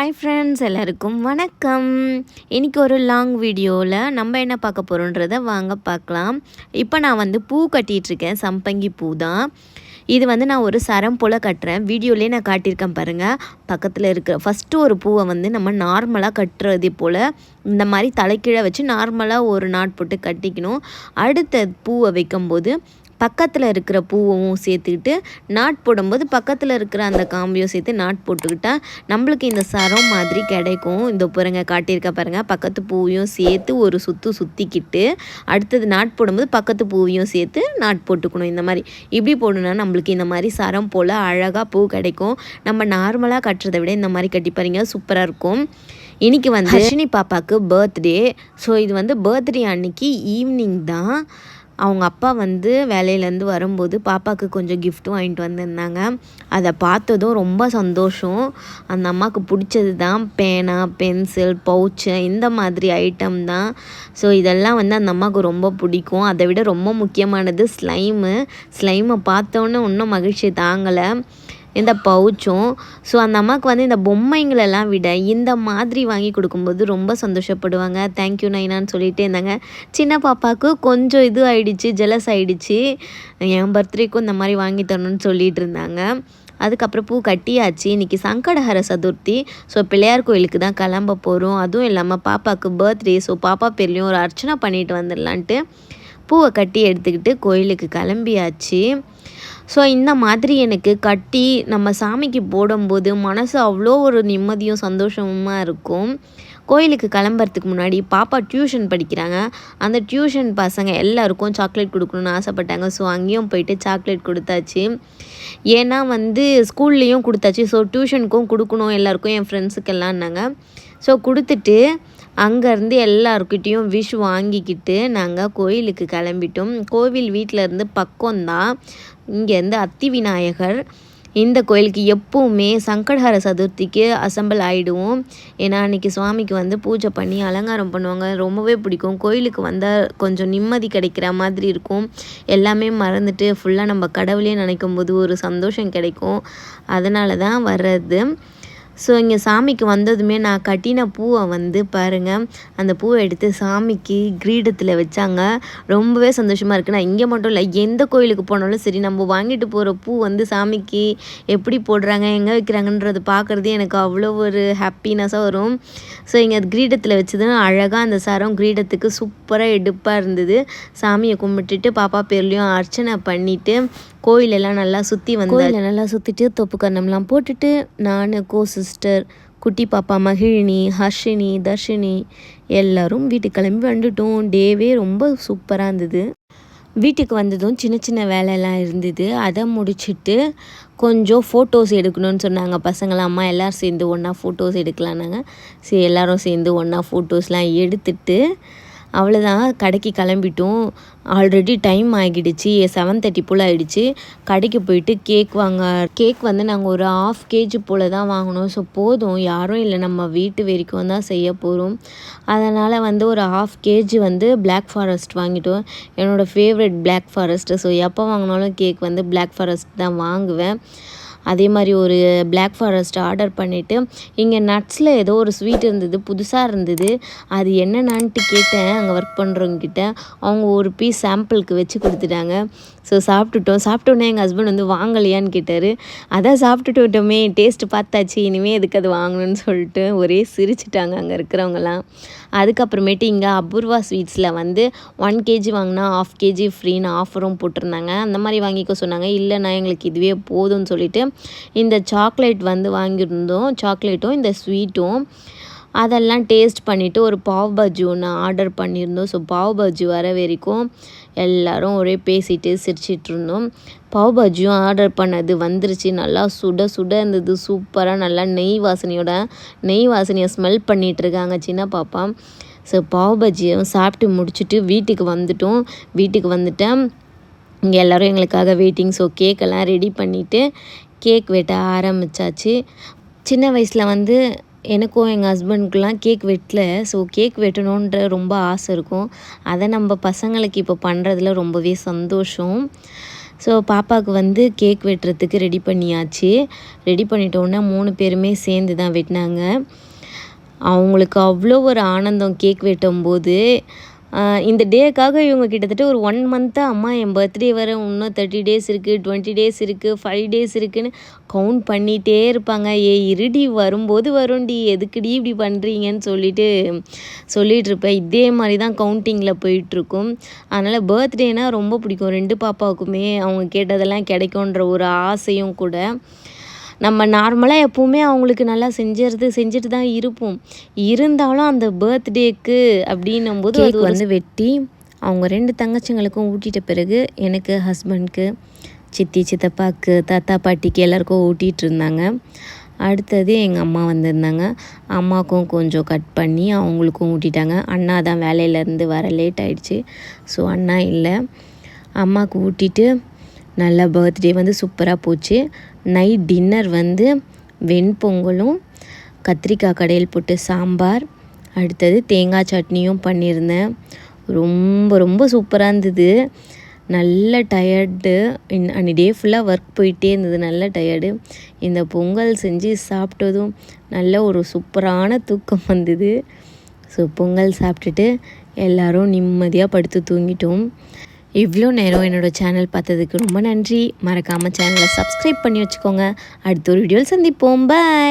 Hi friends எல்லாருக்கும் வணக்கம். இன்றைக்கி ஒரு லாங் வீடியோவில் நம்ம என்ன பார்க்க போகிறோன்றத வாங்க பார்க்கலாம். இப்போ நான் வந்து பூ கட்டிகிட்ருக்கேன் சம்பங்கி பூ தான். இது வந்து நான் ஒரு சரம் போல் கட்டுறேன். வீடியோலேயே நான் காட்டியிருக்கேன் பாருங்கள் பக்கத்தில் இருக்கிற ஃபஸ்ட்டு ஒரு பூவை வந்து நம்ம நார்மலாக கட்டுறது போல் இந்த மாதிரி தலைக்கீழே வச்சு நார்மலாக ஒரு நாட் போட்டு கட்டிக்கணும். அடுத்த பூவை வைக்கும்போது பக்கத்தில் இருக்கிற பூவும் சேர்த்துக்கிட்டு நாட் போடும்போது பக்கத்தில் இருக்கிற அந்த காம்பியும் சேர்த்து நாட் போட்டுக்கிட்டால் நம்மளுக்கு இந்த சரம் மாதிரி கிடைக்கும். இந்த பாருங்க காட்டியிருக்க பாருங்கள் பக்கத்து பூவையும் சேர்த்து ஒரு சுற்று சுற்றிக்கிட்டு அடுத்தது நாட் போடும்போது பக்கத்து பூவையும் சேர்த்து நாட் போட்டுக்கணும். இந்த மாதிரி இப்படி போடணும்னா நம்மளுக்கு இந்த மாதிரி சரம் போல் அழகாக பூ கிடைக்கும். நம்ம நார்மலாக கட்டுறதை விட இந்த மாதிரி கட்டி பாருங்க சூப்பராக இருக்கும். இன்றைக்கி வந்து ஹர்ஷினி பாப்பாவுக்கு பர்த்டே ஸோ இது வந்து பர்த்டே அன்னைக்கு ஈவினிங் தான். அவங்க அப்பா வந்து வேலையிலேருந்து வரும்போது பாப்பாவுக்கு கொஞ்சம் கிஃப்ட்டும் வாங்கிட்டு வந்திருந்தாங்க. அதை பார்த்ததும் ரொம்ப சந்தோஷம். அந்த அம்மாவுக்கு பிடிச்சது தான் பேனா பென்சில் பவுச்சு இந்த மாதிரி ஐட்டம் தான். ஸோ இதெல்லாம் வந்து அந்த அம்மாவுக்கு ரொம்ப பிடிக்கும். அதை விட ரொம்ப முக்கியமானது ஸ்லைமு ஸ்லைமை பார்த்தோன்னே இன்னும் மகிழ்ச்சி தாங்கலை. இந்த பவுச்சும். ஸோ அந்த அம்மாவுக்கு வந்து இந்த பொம்மைங்களெல்லாம் விட இந்த மாதிரி வாங்கி கொடுக்கும்போது ரொம்ப சந்தோஷப்படுவாங்க. தேங்க்யூ நைனான்னு சொல்லிகிட்டே இருந்தாங்க. சின்ன பாப்பாவுக்கு கொஞ்சம் இது ஆயிடுச்சு ஜெலஸ் ஆயிடுச்சு. என் பர்த்டேக்கும் இந்த மாதிரி வாங்கி தரணும்னு சொல்லிட்டு இருந்தாங்க. அதுக்கப்புறம் பூ கட்டியாச்சு. இன்றைக்கி சங்கடஹர சதுர்த்தி. ஸோ பிள்ளையார் கோயிலுக்கு தான் கிளம்ப போகிறோம் அதுவும் இல்லாமல் பாப்பாவுக்கு பர்த்டே ஸோ பாப்பா பேர்லேயும் ஒரு அர்ச்சனை பண்ணிட்டு வந்துடலான்ட்டு பூவை கட்டி எடுத்துக்கிட்டு கோயிலுக்கு கிளம்பியாச்சு. ஸோ இந்த மாதிரி எனக்கு கட்டி நம்ம சாமிக்கு போடும்போது மனசு அவ்வளோ ஒரு நிம்மதியும் சந்தோஷமுமாக இருக்கும். கோயிலுக்கு கிளம்புறதுக்கு முன்னாடி பாப்பா டியூஷன் படிக்கிறாங்க. அந்த டியூஷன் பசங்க எல்லாருக்கும் சாக்லேட் கொடுக்கணுன்னு ஆசைப்பட்டாங்க. ஸோ அங்கேயும் போயிட்டு சாக்லேட் கொடுத்தாச்சு. ஏன்னா வந்து ஸ்கூல்லேயும் கொடுத்தாச்சு. ஸோ டியூஷனுக்கும் கொடுக்கணும் எல்லாருக்கும் என் ஃப்ரெண்ட்ஸுக்கெல்லாம்னாங்க ஸோ கொடுத்துட்டு அங்கேருந்து எல்லாருக்கிட்டேயும் விஷ் வாங்கிக்கிட்டு நாங்கள் கோயிலுக்கு கிளம்பிட்டோம். கோவில் வீட்டிலேருந்து பக்கம்தான் இங்கேருந்து அத்தி விநாயகர் இந்த கோயிலுக்கு எப்போவுமே சங்கடஹர சதுர்த்திக்கு அசம்பிள் ஆகிடுவோம் ஏன்னா அன்றைக்கி சுவாமிக்கு வந்து பூஜை பண்ணி அலங்காரம் பண்ணுவாங்க. ரொம்பவே பிடிக்கும். கோயிலுக்கு வந்தால் கொஞ்சம் நிம்மதி கிடைக்கிற மாதிரி இருக்கும். எல்லாமே மறந்துட்டு ஃபுல்லாக நம்ம கடவுளே நினைக்கும் போது ஒரு சந்தோஷம் கிடைக்கும். அதனால தான் வர்றது. ஸோ இங்கே சாமிக்கு வந்ததுமே நான் கட்டின பூவை வந்து பாருங்கள் அந்த பூவை எடுத்து சாமிக்கு கிரீடத்தில் வச்சாங்க. ரொம்பவே சந்தோஷமாக இருக்குது நான் இங்கே மட்டும் இல்லை எந்த கோயிலுக்கு போனாலும் சரி நம்ம வாங்கிட்டு போகிற பூ வந்து சாமிக்கு எப்படி போடுறாங்க எங்கே வைக்கிறாங்கன்றது பார்க்குறது எனக்கு அவ்வளோ ஒரு ஹாப்பினஸாக வரும். ஸோ இங்கே கிரீடத்தில் வச்சதும் அழகாக அந்த சரம் கிரீடத்துக்கு சூப்பராக எடுப்பாக இருந்தது. சாமியை கும்பிட்டுட்டு பாப்பா பேர்லேயும் அர்ச்சனை பண்ணிவிட்டு கோயிலெல்லாம் நல்லா சுற்றி வந்து கோயிலை நல்லா சுற்றிட்டு தொப்பு கண்ணம்லாம் போட்டுட்டு நான் கோ சிஸ்டர் குட்டி பாப்பா மகிழினி ஹர்ஷினி தர்ஷினி எல்லோரும் வீட்டுக்கு கிளம்பி வந்துட்டோம். டேவே ரொம்ப சூப்பராக இருந்தது. வீட்டுக்கு வந்ததும் சின்ன சின்ன வேலையெல்லாம் இருந்தது. அதை முடிச்சுட்டு கொஞ்சம் ஃபோட்டோஸ் எடுக்கணும்னு சொன்னாங்க. பசங்களாம் அம்மா எல்லோரும் சேர்ந்து ஒன்றா ஃபோட்டோஸ் எடுக்கலான்னாங்க சரி எல்லோரும் சேர்ந்து ஒன்றா ஃபோட்டோஸ்லாம் எடுத்துட்டு அவ்வளோதான் கடைக்கு கிளம்பிட்டோம். ஆல்ரெடி டைம் ஆகிடுச்சு. செவன் தேர்ட்டி போல் ஆகிடுச்சு கடைக்கு போயிட்டு கேக் வாங்க கேக் வந்து நாங்கள் ஒரு ஆஃப் கேஜி போல் தான் வாங்கினோம். ஸோ போதும். யாரும் இல்லை. நம்ம வீட்டு வரைக்கும் தான் செய்ய போகிறோம் அதனால் வந்து ஒரு ஆஃப் கேஜி வந்து பிளாக் ஃபாரஸ்ட் வாங்கிட்டோம். என்னோடய ஃபேவரட் பிளாக் ஃபாரஸ்ட்டு ஸோ எப்போ வாங்கினாலும் கேக் வந்து பிளாக் ஃபாரஸ்ட் தான் வாங்குவேன். அதே மாதிரி ஒரு பிளாக் ஃபாரஸ்ட் ஆர்டர் பண்ணிவிட்டு இங்கே நட்ஸில் ஏதோ ஒரு ஸ்வீட் இருந்தது புதுசாக இருந்தது. அது என்னென்னான்ட்டு கேட்டேன். அங்கே ஒர்க் பண்ணுறவங்கக்கிட்ட அவங்க ஒரு பீஸ் சாம்பிளுக்கு வச்சு கொடுத்துட்டாங்க. ஸோ சாப்பிட்டுட்டோம். சாப்பிட்டோன்னே எங்கள் ஹஸ்பண்ட் வந்து வாங்கலையான்னு கேட்டார். அதான் சாப்பிட்டுட்டு விட்டோமே டேஸ்ட் பார்த்தாச்சு. இனிமேல் எதுக்கு அது வாங்கணும்னு சொல்லிட்டு ஒரே சிரிச்சிட்டாங்க அங்கே இருக்கிறவங்கலாம். அதுக்கப்புறமேட்டு இங்கே அபூர்வா ஸ்வீட்ஸில் வந்து ஒன் கேஜி வாங்கினா ஆஃப் கேஜி ஃப்ரீன்னு ஆஃபரும் போட்டிருந்தாங்க. அந்த மாதிரி வாங்கிக்க சொன்னாங்க. இல்லைண்ணா எங்களுக்கு இதுவே போதும்னு சொல்லிட்டு இந்த சாக்லேட் வந்து வாங்கியிருந்தோம். சாக்லேட்டும் இந்த ஸ்வீட்டும். அதெல்லாம் டேஸ்ட் பண்ணிவிட்டு ஒரு பாவ் பஜ்ஜி ஒன்று ஆர்டர் பண்ணியிருந்தோம். ஸோ பாவ் பஜ்ஜி வர வரைக்கும் எல்லோரும் ஒரே பேசிட்டு சிரிச்சிட்டு இருந்தோம். பாவ் பஜ்ஜியும் ஆர்டர் பண்ணது வந்துருச்சு. நல்லா சுட சுட இருந்தது. சூப்பராக நல்லா நெய் வாசனையோட நெய் வாசனையை ஸ்மெல் பண்ணிகிட்ருக்காங்க சின்ன பாப்பா. ஸோ பாவ் பஜ்ஜியும் சாப்பிட்டு முடிச்சுட்டு வீட்டுக்கு வந்துட்டோம். வீட்டுக்கு வந்துட்டேன். இங்கே எல்லோரும் எங்களுக்காக வெயிட்டிங் ஸோ கேக்கெல்லாம் ரெடி பண்ணிவிட்டு கேக் வெட்ட ஆரம்பித்தாச்சு சின்ன வயசில் வந்து எனக்கும் எங்கள் ஹஸ்பண்டுக்குலாம் கேக் வெட்டல. ஸோ கேக் வெட்டணுன்ற ரொம்ப ஆசை இருக்கும். அதை நம்ம பசங்களுக்கு இப்போ பண்ணுறதுல ரொம்பவே சந்தோஷம். ஸோ பாப்பாவுக்கு வந்து கேக் வெட்டுறதுக்கு ரெடி பண்ணியாச்சு. ரெடி பண்ணிட்டோன்னே மூணு பேருமே சேர்ந்து தான் வெட்டினாங்க. அவங்களுக்கு அவ்வளோ ஒரு ஆனந்தம் கேக் வெட்டும்போது. இந்த டேக்காக இவங்க கிட்டத்தட்ட ஒரு ஒன் மந்த்தாக அம்மா என் பர்த்டே வர இன்னும் தேர்ட்டி டேஸ் இருக்குது டுவெண்ட்டி டேஸ் இருக்குது ஃபைவ் டேஸ் இருக்குன்னு கவுண்ட் பண்ணிகிட்டே இருப்பாங்க. ஏ இருடி வரும்போது வரும்டி எதுக்குடி இப்படி பண்ணுறீங்கன்னு சொல்லிட்டு சொல்லிகிட்ருப்பேன் இருப்பேன் இதே மாதிரி தான் கவுண்டிங்கில் போயிட்டுருக்கும். அதனால் பர்த்டேனால் ரொம்ப பிடிக்கும். ரெண்டு பாப்பாவுக்குமே அவங்க கேட்டதெல்லாம் கிடைக்குன்ற ஒரு ஆசையும் கூட. நம்ம நார்மலாக எப்போவுமே அவங்களுக்கு நல்லா செஞ்சுறது செஞ்சுட்டு தான் இருப்போம். இருந்தாலும் அந்த பர்த்டேக்கு அப்படின்னும் போது அது வந்து வெட்டி அவங்க ரெண்டு தங்கச்சிங்களுக்கும் ஊட்டிட்ட பிறகு எனக்கு ஹஸ்பண்ட்க்கு சித்தி சித்தப்பாக்கு தாத்தா பாட்டிக்கு எல்லாருக்கும் ஊட்டிகிட்டு இருந்தாங்க. அடுத்தது எங்கள் அம்மா வந்திருந்தாங்க. அம்மாவுக்கும் கொஞ்சம் கட் பண்ணி அவங்களுக்கும் ஊட்டிட்டாங்க. அண்ணா தான் வேலையிலேருந்து வர லேட் ஆயிடுச்சு. ஸோ அண்ணா இல்லை. அம்மாவுக்கு ஊட்டிட்டு நல்ல பர்த்டே வந்து சூப்பராக போச்சு. நைட் டின்னர் வந்து வெண்பொங்கலும் கத்திரிக்காய் கடையில் போட்டு சாம்பார் அடுத்தது தேங்காய் சட்னியும் பண்ணியிருந்தேன். ரொம்ப ரொம்ப சூப்பராக இருந்தது. நல்ல டயர்டு அன்னி டே ஃபுல்லாக ஒர்க் போயிட்டே இருந்தது. நல்ல டயர்டு இந்த பொங்கல் செஞ்சு சாப்பிட்டதும் நல்ல ஒரு சூப்பரான தூக்கம் வந்தது. ஸோ பொங்கல் சாப்பிட்டுட்டு எல்லோரும் நிம்மதியாக படுத்து தூங்கிட்டோம். இவ்வளோ நேரம் என்னோடய சேனல் பார்த்ததுக்கு ரொம்ப நன்றி. மறக்காமல் சேனலை சப்ஸ்கிரைப் பண்ணி வச்சுக்கோங்க. அடுத்த ஒரு வீடியோவில் சந்திப்போம். பாய்